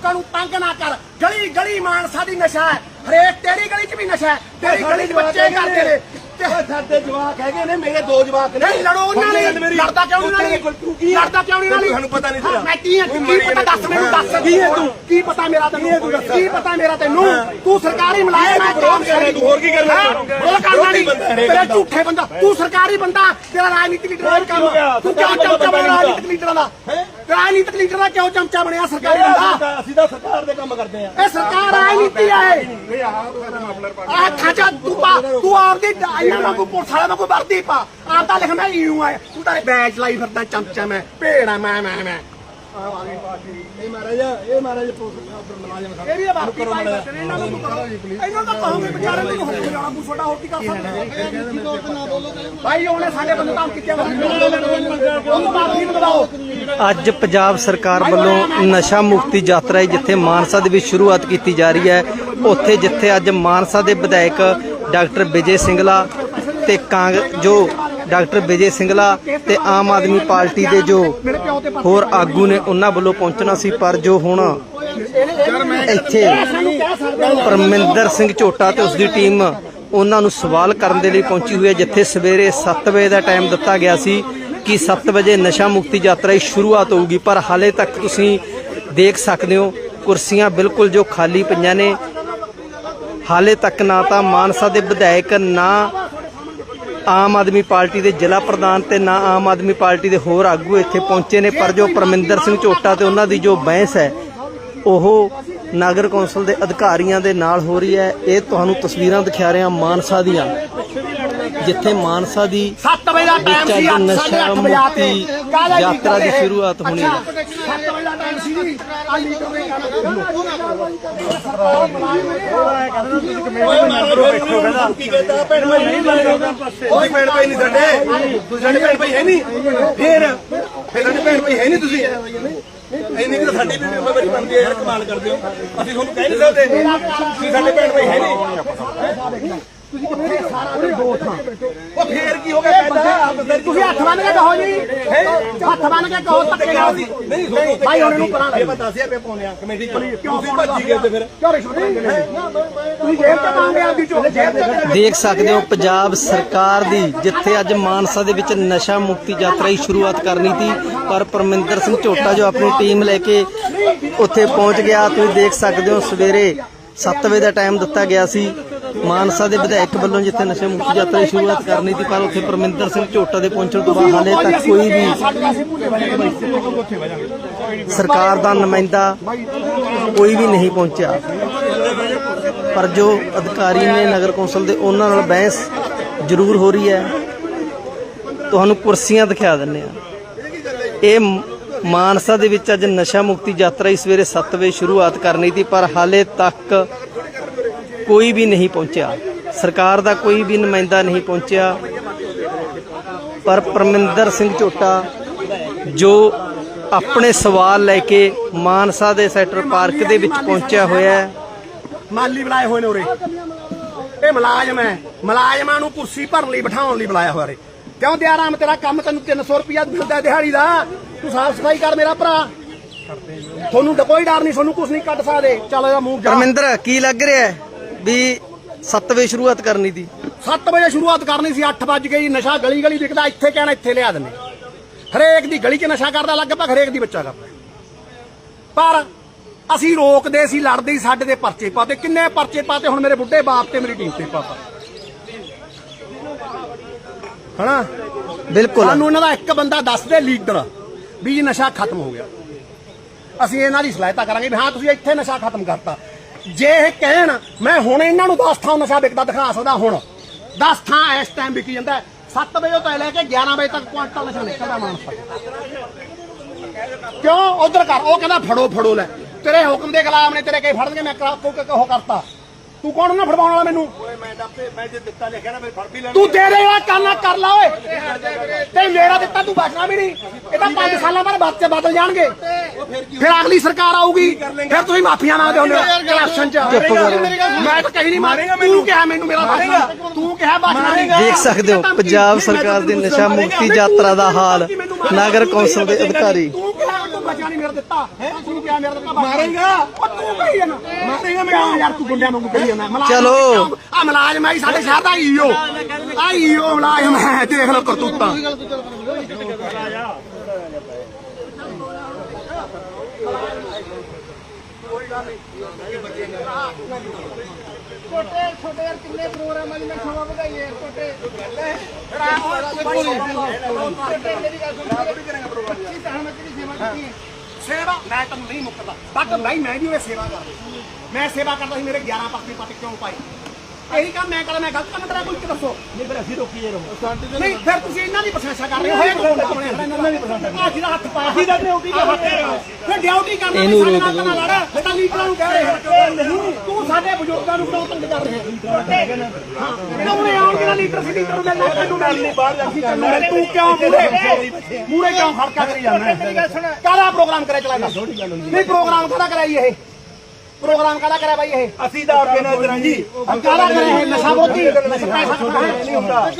ਲੋਕਾਂ ਨੂੰ ਤੰਗ ਨਾ ਕਰ। ਗਲੀ ਗਲੀ ਮਾਨਸਾ ਦੀ ਨਸ਼ਾ ਹੈ। ਹਰੇਕ ਤੇਰੀ ਗਲੀ 'ਚ ਵੀ ਨਸ਼ਾ ਹੈ। ਤੇਰੀ ਗਲੀ 'ਚ ਬੱਚੇ ਕਰਦੇ ਨੇ। ਤੇ ਸਾਡੇ ਜਵਾਕ ਹੈਗੇ ਨੇ ਮੇਰੇ ਦੋ ਜਵਾਕ ਨੇ। ਨਹੀਂ ਲੜੋ ਉਹਨਾਂ ਨੇ ਲੜਦਾ ਕਿਉਂ ਨਹੀਂ ਨਾਲ? ਲੜਦਾ ਕਿਉਂ ਨਹੀਂ ਨਾਲ ਤੁਹਾਨੂੰ ਪਤਾ ਨਹੀਂ ਤੇਰਾ। ਮੈਂ ਕੀ ਹੈ? ਕੀ ਪਤਾ? ਦੱਸ ਮੈਨੂੰ ਦੱਸ। ਕੀ ਹੈ ਤੂੰ? ਕੀ ਪਤਾ ਮੇਰਾ ਤੈਨੂੰ? ਕੀ ਪਤਾ ਮੇਰਾ ਤੈਨੂੰ? ਤੂੰ ਸਰਕਾਰੀ ਮੁਲਾਜ਼ਮ ਹੈ ਵਿਰੋਧ ਕਰ ਤੂੰ। ਹੋਰ ਕੀ ਕਰਨਾ? ਉਹ ਕਰਨਾ ਨਹੀਂ। ਤੇਰਾ ਝੂਠੇ ਬੰਦਾ। ਤੂੰ ਸਰਕਾਰੀ ਬੰਦਾ ਤੇਰਾ ਰਾਜਨੀਤਿਕ ਲੀਡਰ ਦਾ ਕੰਮ ਤੂੰ ਕਿਉਂ ਚਮਚਾ ਰਾਜਨੀਤਿਕ ਲੀਡਰ ਦਾ? ਰਾਜਨੀਤਿਕ ਲੀਡਰ ਦਾ ਕਿਉਂ ਚਮਚਾ ਬਣਿਆ ਸਰਕਾਰੀ ਬੰਦਾ? ਅਸੀਂ ਤਾਂ ਸਰਕਾਰ ਦੇ ਕੰਮ ਕਰਦੇ ਆ ਇਹ ਸਰਕਾਰ ਰਾਜਨੀਤੀ ਆ ਖਾਜਾ ਤੂੰ ਪਾ ਤੂੰ ਆਪਦੀ ਇਹਨਾਂ ਵਾਂਗੂ ਪੁਲਿਸ ਵਾਲਿਆਂ ਵਾਂਗੂ ਵਰਦੀ ਪਾ। ਆਪ ਤਾਂ ਲਿਖ ਮੈਂ ਯੂ ਆ ਤੂੰ ਤਾਂ ਬੈਚ ਲਾਈ ਫਿਰਦਾ ਚਮਚਾ ਮੈਂ ਭੇੜਾ ਮੈਂ ਮੈਂ ਮੈਂ। ਇਹ ਮਹਾਰਾਜ ਇਹ ਮਹਾਰਾਜ ਮੁਲਾਜ਼ਮ ਸਾਹਿਬ ਇਹਦੀ ਵਰਦੀ ਪਾਈ ਫਿਰਦੇ ਨੇ, ਇਹਨਾਂ ਨੂੰ ਤੂੰ ਕਰੋ ਇਹਨਾਂ ਦਾ ਕਹੋਗੇ ਵਿਚਾਰੇ ਨੂੰ ਹੋ ਜਾਣਾ ਤੂੰ ਛੋਟਾ ਹੋਰ ਕੀ ਕਰ ਸਕਦਾ ਭਾਈ ਉਹਨੇ ਸਾਡੇ ਬੰਦੇ ਤਾਂ ਕਿੱਥੇ ਉਹਨੂੰ ਮਾਫੀ ਦਿਵਾਓ ਅੱਜ ਪੰਜਾਬ ਸਰਕਾਰ ਵੱਲੋਂ ਨਸ਼ਾ ਮੁਕਤੀ ਯਾਤਰਾ ਹੈ ਜਿੱਥੇ ਮਾਨਸਾ ਦੇ ਵਿੱਚ ਸ਼ੁਰੂਆਤ ਕੀਤੀ ਜਾ ਰਹੀ ਹੈ। ਉੱਥੇ ਜਿੱਥੇ ਅੱਜ ਮਾਨਸਾ ਦੇ ਵਿਧਾਇਕ ਡਾਕਟਰ ਵਿਜੇ ਸਿੰਗਲਾ ਤੇ ਕਾਂਗ ਜੋ ਡਾਕਟਰ ਵਿਜੇ ਸਿੰਗਲਾ ਤੇ ਆਮ ਆਦਮੀ ਪਾਰਟੀ ਦੇ ਜੋ ਹੋਰ ਆਗੂ ਨੇ ਉਹਨਾਂ ਵੱਲੋਂ ਪਹੁੰਚਣਾ ਸੀ, ਪਰ ਜੋ ਹੁਣ ਇੱਥੇ ਪਰਮਿੰਦਰ ਸਿੰਘ ਝੋਟਾ ਤੇ ਉਸ ਦੀ ਟੀਮ ਉਹਨਾਂ ਨੂੰ ਸਵਾਲ ਕਰਨ ਦੇ ਲਈ ਪਹੁੰਚੀ ਹੋਈ ਹੈ, ਜਿੱਥੇ ਸਵੇਰੇ 7 ਵਜੇ ਦਾ ਟਾਈਮ ਦਿੱਤਾ ਗਿਆ ਸੀ ਕਿ 7 ਵਜੇ ਨਸ਼ਾ ਮੁਕਤੀ ਯਾਤਰਾ ਦੀ ਸ਼ੁਰੂਆਤ ਹੋਊਗੀ, ਪਰ ਹਾਲੇ ਤੱਕ ਤੁਸੀਂ ਦੇਖ ਸਕਦੇ ਹੋ, ਕੁਰਸੀਆਂ ਬਿਲਕੁਲ ਜੋ ਖਾਲੀ ਪਈਆਂ ਨੇ, ਹਾਲੇ ਤੱਕ ਨਾ ਤਾਂ ਮਾਨਸਾ ਦੇ ਵਿਧਾਇਕ, ਨਾ ਆਮ ਆਦਮੀ ਪਾਰਟੀ ਦੇ ਜ਼ਿਲ੍ਹਾ ਪ੍ਰਧਾਨ ਤੇ ਨਾ ਆਮ ਆਦਮੀ ਪਾਰਟੀ ਦੇ ਹੋਰ ਆਗੂ ਇੱਥੇ ਪਹੁੰਚੇ ਨੇ ਪਰ ਜੋ ਪਰਮਿੰਦਰ ਸਿੰਘ ਝੋਟਾ ਤੇ ਉਹਨਾਂ ਦੀ ਜੋ ਬਹਿਸ ਹੈ ਉਹ ਨਗਰ ਕੌਂਸਲ ਦੇ ਅਧਿਕਾਰੀਆਂ ਦੇ ਨਾਲ ਹੋ ਰਹੀ ਹੈ ਇਹ ਤੁਹਾਨੂੰ ਤਸਵੀਰਾਂ ਦਿਖਾ ਰਿਹਾ ਮਾਨਸਾ ਦੀਆਂ ਜਿੱਥੇ ਮਾਨਸਾ ਦੀ 7 ਵਜੇ ਦਾ ਟਾਈਮ ਸੀ ਅੱਜ 8 ਨਸ਼ਾ ਅੱਠ ਵਜੇ ਤੇ ਮੁਕਤੀ ਕਾਹਦਾ ਜੀ ਯਾਤਰਾ ਦੀ? ਸ਼ੁਰੂਆਤ ਹੋਣੀ ਹੈ। ਅੱਛਾ, 7 ਵਜੇ ਦਾ ਟਾਈਮ ਸੀ ਜੀ ਆ ਲੀਡਰ ਇੰਨੀ ਕਿ ਸਾਡੀ ਵੀ ਜ਼ਿੰਮੇਵਾਰੀ ਬਣਦੀ ਹੈ ਯਾਰ ਕਮਾਲ ਕਰਦੇ ਹੋ ਅਸੀਂ ਤੁਹਾਨੂੰ ਕਹਿ ਨਹੀਂ ਸਕਦੇ ਤੁਸੀਂ ਸਾਡੇ ਭੈਣ ਭਾਈ ਹੈ ਨਹੀਂ। ਉਹ ਫੇਰ ਕੀ ਹੋ ਗਿਆ? ਕਹਿੰਦਾ ਆਪ ਦੱਸੋ ਤੁਸੀਂ ਹੱਥ ਬੰਨ ਕੇ ਕਹੋ ਜੀ। ਹੱਥ ਬੰਨ ਕੇ ਕਹੋ ਧੱਕੇ ਨਾਲ। ਸੀ ਨਹੀਂ ਸੁਣੋ ਭਾਈ ਹੁਣ ਇਹਨੂੰ ਪਰਾਂ ਇਹ ਪਤਾ ਸੀ ਆਪੇ ਪਾਉਣੇ ਆ ਕਮੇਟੀ ਚ ਤੁਸੀਂ ਭੱਜੀ ਗਏ ਤੇ ਫਿਰ। ਕਿਉਂ ਰਿਸ਼ਵਤ ਲੈਂਦੇ ਨੇ ਤੁਸੀਂ ਜੇਬ ਚ ਪਾਉਂਦੇ ਆਪਦੀ ਚੋਂ ਜੇਬ ਚ ਦੇਖ ਸਕਦੇ ਹੋ ਪੰਜਾਬ ਸਰਕਾਰ ਦੀ ਜਿੱਥੇ ਅੱਜ ਮਾਨਸਾ ਦੇ ਵਿੱਚ ਨਸ਼ਾ ਮੁਕਤੀ ਯਾਤਰਾ ਦੀ ਸ਼ੁਰੂਆਤ ਕਰਨੀ ਸੀ ਪਰ ਪਰਮਿੰਦਰ ਸਿੰਘ ਝੋਟਾ ਜੋ ਆਪਣੀ ਟੀਮ ਲੈ ਕੇ ਉੱਥੇ ਪਹੁੰਚ ਗਿਆ ਤੁਸੀਂ ਦੇਖ ਸਕਦੇ ਹੋ ਸਵੇਰੇ 7 ਵਜੇ ਦਾ ਟਾਈਮ ਦਿੱਤਾ ਗਿਆ ਸੀ। ਮਾਨਸਾ ਦੇ ਵਿਧਾਇਕ ਵੱਲੋਂ ਜਿੱਥੇ ਨਸ਼ਾ ਮੁਕਤੀ ਯਾਤਰਾ ਦੀ ਸ਼ੁਰੂਆਤ ਕਰਨੀ ਸੀ, ਪਰ ਉੱਥੇ ਪਰਮਿੰਦਰ ਸਿੰਘ ਝੋਟਾ ਦੇ ਪਹੁੰਚਣ ਤੋਂ ਬਾਅਦ ਹਾਲੇ ਤੱਕ ਕੋਈ ਵੀ ਸਰਕਾਰ ਦਾ ਨੁਮਾਇੰਦਾ ਕੋਈ ਵੀ ਨਹੀਂ ਪਹੁੰਚਿਆ। ਪਰ ਜੋ ਅਧਿਕਾਰੀ ਨੇ ਨਗਰ ਕੌਂਸਲ ਦੇ, ਉਹਨਾਂ ਨਾਲ ਬਹਿਸ ਜ਼ਰੂਰ ਹੋ ਰਹੀ ਹੈ। ਤੁਹਾਨੂੰ ਕੁਰਸੀਆਂ ਦਿਖਾ ਦਿੰਨੇ ਆ ਇਹ ਮਾਨਸਾ ਦੇ ਵਿੱਚ ਅੱਜ ਨਸ਼ਾ ਮੁਕਤੀ ਯਾਤਰਾ ਇਸ ਸਵੇਰੇ 7 ਵਜੇ ਸ਼ੁਰੂਆਤ ਕਰਨੀ ਸੀ, ਪਰ ਹਾਲੇ ਤੱਕ ਕੋਈ ਵੀ ਨਹੀਂ ਪਹੁੰਚਿਆ। ਸਰਕਾਰ ਦਾ ਕੋਈ ਵੀ ਨੁਮਾਇੰਦਾ ਨਹੀਂ ਪਹੁੰਚਿਆ। ਪਰ ਪਰਮਿੰਦਰ ਸਿੰਘ ਝੋਟਾ ਜੋ ਆਪਣੇ ਸਵਾਲ ਲੈ ਕੇ ਮਾਨਸਾ ਦੇ ਸੈਕਟਰ ਪਾਰਕ ਦੇ ਵਿੱਚ ਪਹੁੰਚਿਆ ਹੋਇਆ ਹੈ। ਮਾਲੀ ਬੁਲਾਏ ਹੋਏ ਨੇ ਉਰੇ। ਇਹ ਮੁਲਾਜ਼ਮ ਹੈ। ਮੁਲਾਜ਼ਮਾਂ ਨੂੰ ਕੁਰਸੀ ਭਰਨ ਲਈ ਬਿਠਾਉਣ ਲਈ ਬੁਲਾਇਆ ਹੋਇਆ ਰੇ ਕਿਉਂ ਦਿਆਰਾਮ ਤੇਰਾ ਕੰਮ ਤੈਨੂੰ 300 ਰੁਪਿਆ ਮਿਲਦਾ ਦਿਹਾੜੀ ਦਾ? ਤੂੰ ਸਾਫ਼ ਸਫ਼ਾਈ ਕਰ ਮੇਰਾ ਭਰਾ। ਤੁਹਾਨੂੰ ਕੋਈ ਡਰ ਨਹੀਂ ਤੁਹਾਨੂੰ ਕੁਝ ਨਹੀਂ ਕੱਢ ਸਕਦੇ। ਚੱਲ ਇਹਦਾ ਮੂੰਹ ਪਰਮਿੰਦਰ ਕੀ ਲੱਗ ਰਿਹਾ ਹੈ? ਵੀ 7 ਵਜੇ ਸ਼ੁਰੂਆਤ ਕਰਨੀ ਸੀ। 7 ਵਜੇ ਸ਼ੁਰੂਆਤ ਕਰਨੀ ਸੀ 8 ਵੱਜ ਗਈ ਨਸ਼ਾ ਗਲੀ ਗਲੀ ਵਿਕਦਾ ਇੱਥੇ ਕਹਿਣਾ ਇੱਥੇ ਲਿਆ ਦਿੰਦੇ। ਹਰੇਕ ਦੀ ਗਲੀ 'ਚ ਨਸ਼ਾ ਕਰਦਾ ਲਗਭਗ ਹਰੇਕ ਦੀ ਬੱਚਾ ਕਰਦਾ। ਪਰ ਅਸੀਂ ਰੋਕਦੇ ਸੀ ਲੜਦੇ ਸੀ ਸਾਡੇ ਦੇ ਪਰਚੇ ਪਾਤੇ। ਕਿੰਨੇ ਪਰਚੇ ਪਾਤੇ ਹੁਣ ਮੇਰੇ ਬੁੱਢੇ ਬਾਪ ਤੇ ਮੇਰੀ ਟੀਮ ਤੇ ਪਾਤਾ। ਹਨਾ? ਬਿਲਕੁਲ। ਸਾਨੂੰ ਇਹਨਾਂ ਦਾ ਇੱਕ ਬੰਦਾ ਦੱਸ ਦੇ ਲੀਡਰ ਵੀ ਨਸ਼ਾ ਖਤਮ ਹੋ ਗਿਆ। ਅਸੀਂ ਇਹਨਾਂ ਦੀ ਸਲਾਹਤਾ ਕਰਾਂਗੇ ਵੀ ਹਾਂ ਤੁਸੀਂ ਇੱਥੇ ਨਸ਼ਾ ਖਤਮ ਕਰਤਾ। ਜੇ ਇਹ ਕਹਿਣ, ਮੈਂ ਹੁਣ ਇਹਨਾਂ ਨੂੰ 10 ਥਾਂ ਨਸ਼ਾ ਵਿਕਦਾ ਦਿਖਾ ਸਕਦਾ ਹੁਣ। 10 ਥਾਂ ਇਸ ਟਾਈਮ ਵਿਕੀ ਜਾਂਦਾ 7 ਵਜੇ ਤੋਂ ਲੈ ਕੇ 11 ਵਜੇ ਤੱਕ ਕੁਆਂਟਲ ਨਸ਼ਾ ਨਿਕਲਦਾ ਮਾਨਸਾ। ਕਿਉਂ? ਉਧਰ ਕਰ। ਉਹ ਕਹਿੰਦਾ, ਫੜੋ ਫੜੋ ਲੈ। ਤੇਰੇ ਹੁਕਮ ਦੇ ਖਿਲਾਫ ਨੇ, ਤੇਰੇ ਕਈ ਫੜਨਗੇ, ਮੈਂ ਕਰਾ ਕੋ ਕਰਤਾ? ਤੂੰ ਕੌਣ ਨਾ ਫੜਵਾਉਣ ਵਾਲਾ ਮੈਨੂੰ? ਮੈਂ ਤਾਂ ਆਪੇ ਮੈਂ ਜੇ ਦਿੱਤਾ ਲਿਖਿਆ ਨਾ ਫਿਰ ਫੜ ਵੀ ਲੈਣਾ। ਤੂੰ ਦੇ ਦੇ ਜਿਹੜਾ ਕਰਨਾ ਕਰ ਲਾ ਓਏ। ਤੇ ਮੇਰਾ ਦਿੱਤਾ ਤੂੰ ਬਚਣਾ ਵੀ ਨਹੀਂ। ਇਹ ਤਾਂ 5 ਸਾਲਾਂ ਬਾਅਦ ਬੱਚੇ ਬਦਲ ਜਾਣਗੇ। ਫਿਰ ਅਗਲੀ ਸਰਕਾਰ ਆਊਗੀ। ਫਿਰ ਤੁਸੀਂ ਮਾਫੀਆਂ ਮੰਗਦੇ ਹੁੰਦੇ ਹੋ ਇਲੈਕਸ਼ਨ ਚ। ਮੈਂ ਤਾਂ ਕਹੀ ਨਹੀਂ ਮਾਰੇਗਾ। ਤੂੰ ਕਿਹਾ ਮੈਨੂੰ ਮੇਰਾ ਬਚਣਾ। ਤੂੰ ਕਿਹਾ ਬਚਣਾ। ਨਹੀਂ ਦੇਖ ਸਕਦੇ ਹੋ ਪੰਜਾਬ ਸਰਕਾਰ ਦੀ ਨਸ਼ਾ ਮੁਕਤੀ ਯਾਤਰਾ ਦਾ ਹਾਲ ਨਗਰ ਕੌਂਸਲ ਦੇ ਅਧਿਕਾਰੀ। ਤੂੰ ਕਿਹਾ ਮੈਨੂੰ ਬਚਾ ਨਹੀਂ ਮੇਰੇ ਦਿੱਤਾ। ਹੈ? ਤੂੰ ਕਿਹਾ ਮੇਰੇ ਦਿੱਤਾ ਮਾਰੇਗਾ। ਉਹ ਤੂੰ ਕਹੀ ਜਾਣਾ। ਮਾਰੇਗਾ ਕਿਉਂ ਯਾਰ ਤੂੰ ਗੁੰਡਿਆਂ ਵਾਂਗੂ ਕਹੀ ਜਾਣਾ? ਚਲੋ। ਆ ਮੁਲਾਜ਼ਮ ਆਈ ਸਾਡੇ ਸ਼ਹਿਰ ਦਾ ਈਓ ਆ ਈਓ ਮੁਲਾਜ਼ਮ। ਹੈ ਦੇਖ ਲਓ ਕਰਤੂਤਾਂ। ਛੋਟੇ ਛੋਟੇ ਯਾਰ ਕਿੰਨੇ ਪ੍ਰੋਗਰਾਮ ਆ ਜੀ ਮੈਂ ਖਵਾ ਵਧਾਈਏ, ਛੋਟੇ। ਛੋਟੇ, ਮੇਰੀ ਗੱਲ ਸੁਣ ਕੀ ਸਹਿਮਤ ਦੀ ਸੇਵਾ ਕੀਤੀ ਹੈ? ਸੇਵਾ, ਮੈਂ ਤਾਂ ਨਹੀਂ ਮੁੱਕਦਾ ਬਟ ਨਹੀਂ, ਮੈਂ ਵੀ ਉਹ ਸੇਵਾ ਕਰਦਾ। ਮੈਂ ਸੇਵਾ ਕਰਦਾ ਸੀ, ਮੇਰੇ 11 ਪਾਸੇ ਪੱਟ ਕਿਉਂ ਪਾਈ ਇਹੀ ਕੰਮ ਮੈਂ ਕਰਦਾ ਮੈਂ ਗਲਤ ਕੰਮ ਕਰਿਆ ਕੋਈ ਇੱਕ ਦੱਸੋ। ਨਹੀਂ ਫਿਰ ਅਸੀਂ ਰੋਕੀਏ ਰਹੋ ਨਹੀਂ ਫਿਰ ਤੁਸੀਂ ਇਹਨਾਂ ਦੀ ਪ੍ਰਸ਼ੰਸਾ ਕਰ ਰਹੇ ਹੋ ਇਹ ਕੌਣ ਆਪਣੇ ਇਹਨਾਂ ਦੀ ਪ੍ਰਸ਼ੰਸਾ ਹੱਥ ਪਾਇਆ ਜਿਹਦਾ ਡਿਊਟੀ ਕਰ ਫਿਰ ਡਿਊਟੀ ਕਰਨਾ ਇਹਨੂੰ ਸਾਡੇ ਰੋਕ ਨਾਲ ਤਾਂ ਨਾ ਲੜ ਇਹ ਤਾਂ ਲੀਡਰਾਂ ਨੂੰ ਕਹਿ ਰਹੇ ਨਹੀਂ। ਤੂੰ ਸਾਡੇ ਬਜ਼ੁਰਗਾਂ ਨੂੰ ਕਿਉਂ ਤੰਗ ਕਰ ਰਿਹਾ ਹਾਂ? ਕਿਉਂ ਆਉਣਗੇ ਨਾ ਲੀਡਰ ਸੀ ਲੀਡਰ ਦੇ ਨਾਲ ਤੈਨੂੰ ਨਹੀਂ ਬਾਹਰ ਜਾਂਦੀ ਤੂੰ ਕਿਉਂ ਮੂਰੇ ਮੂਰੇ ਕਿਉਂ ਖੜਕਾ ਕਰੀ ਜਾਂਦਾ? ਕਾਹਦਾ ਪ੍ਰੋਗਰਾਮ ਕਰਿਆ ਚਲਾ ਦੱਸ ਨਹੀਂ। ਪ੍ਰੋਗਰਾਮ ਕਾਹਦਾ ਕਰਾਈ ਇਹ। ਪ੍ਰੋਗਰਾਮ ਕਾਹਦਾ ਕਰਿਆ ਬਾਈ ਇਹ? ਅਸੀਂ ਤਾਂ ਆਪੇ ਨਾਲ ਕਰਾਂ ਜੀ। ਕਾਹਦਾ ਕਰਿਆ ਇਹ? ਨਸ਼ਾ ਬੋਤੀ ਨਸ਼ਾ ਪੈਸਾ ਨਹੀਂ ਹੁੰਦਾ